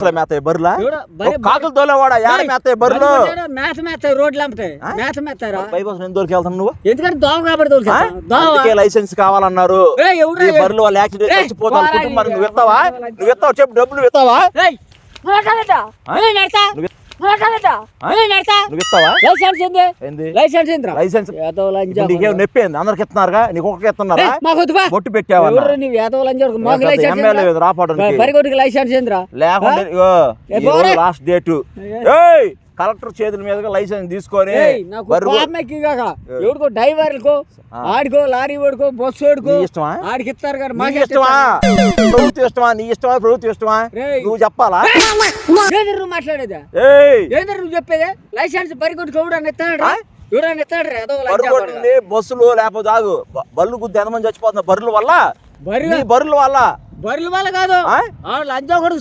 అసలు మేతాయి బర్రెలా ఎవడో? బర్రె- ఒక కాకులు తోలేవాడా యాడ మేతాయి బర్రెలు మేత మేస్తాయి రోడ్లు అమ్ముతాయి ఆ? మేత మేస్తారా బైపాస్ ఎందుకు వెళ్తాను నువ్వు? ఎందుకంటే దోమ కాబట్టి లైసెన్స్ కావాలన్నారు. ఈ బర్రెలు వాళ్ళు యాక్సిడెంట్ ఏయ్, చచ్చిపోతారు పోరా, కుటుంబానికి ఈ- నువ్వు ఇస్తావా నువ్వు ఇస్తావు చెప్పు డబ్బులు ఇస్తావా? నువ్వు నువ్వు ఇస్తావా? లైసెన్స్ ఏంది? ఏంది? లైసెన్స్ ఏందిరా? లైసెన్స్. ఏదో లంజా నీకేం నొప్పింది అందరికి ఇస్తున్నారుగా? నీకు ఒక్కకి ఇస్తున్నారా? ఏయ్, మాకు ఏదో లంజా కొడుకు? మాకు లైసెన్స్ ఎమ్మెల్యే? రాపడానికి? లైసెన్స్ ఏందిరా? పోరే. లాస్ట్ డేట్ ఏయ్. కలెక్టర్ చేతుల మీదుగా లైసెన్స్ తీసుకొని. ఎవడికో డ్రైవర్కో. ఆడికో లారీ వాడుకో బస్సు వాడుకో నీ ఇష్టమా? ఆడికి ఇస్తారు కానీ మాకు ఇష్టమా? ప్రభుత్వం ఇష్టమా? నీ ఇష్టమా? ప్రభుత్వం ఇష్టమా. నువ్వు చెప్పాలా? ఏంది నువ్వు మాట్లాడేదా? ఏయ్. ఏంది నువ్వు చెప్పేది? లైసెన్స్ పరిగొట్టుకు ఎవడన్నా ఇస్తాడు? ఎవడన్నా ఇస్తాడు బస్సులు లేకపోతే ఆగు. బళ్ళు గుద్ది ఎంతమంది చచ్చిపోతున్నారు? బర్రెల వల్ల? బర్రెల వల్ల? బర్రెల వల్ల కాదు. లంజా కొడుకు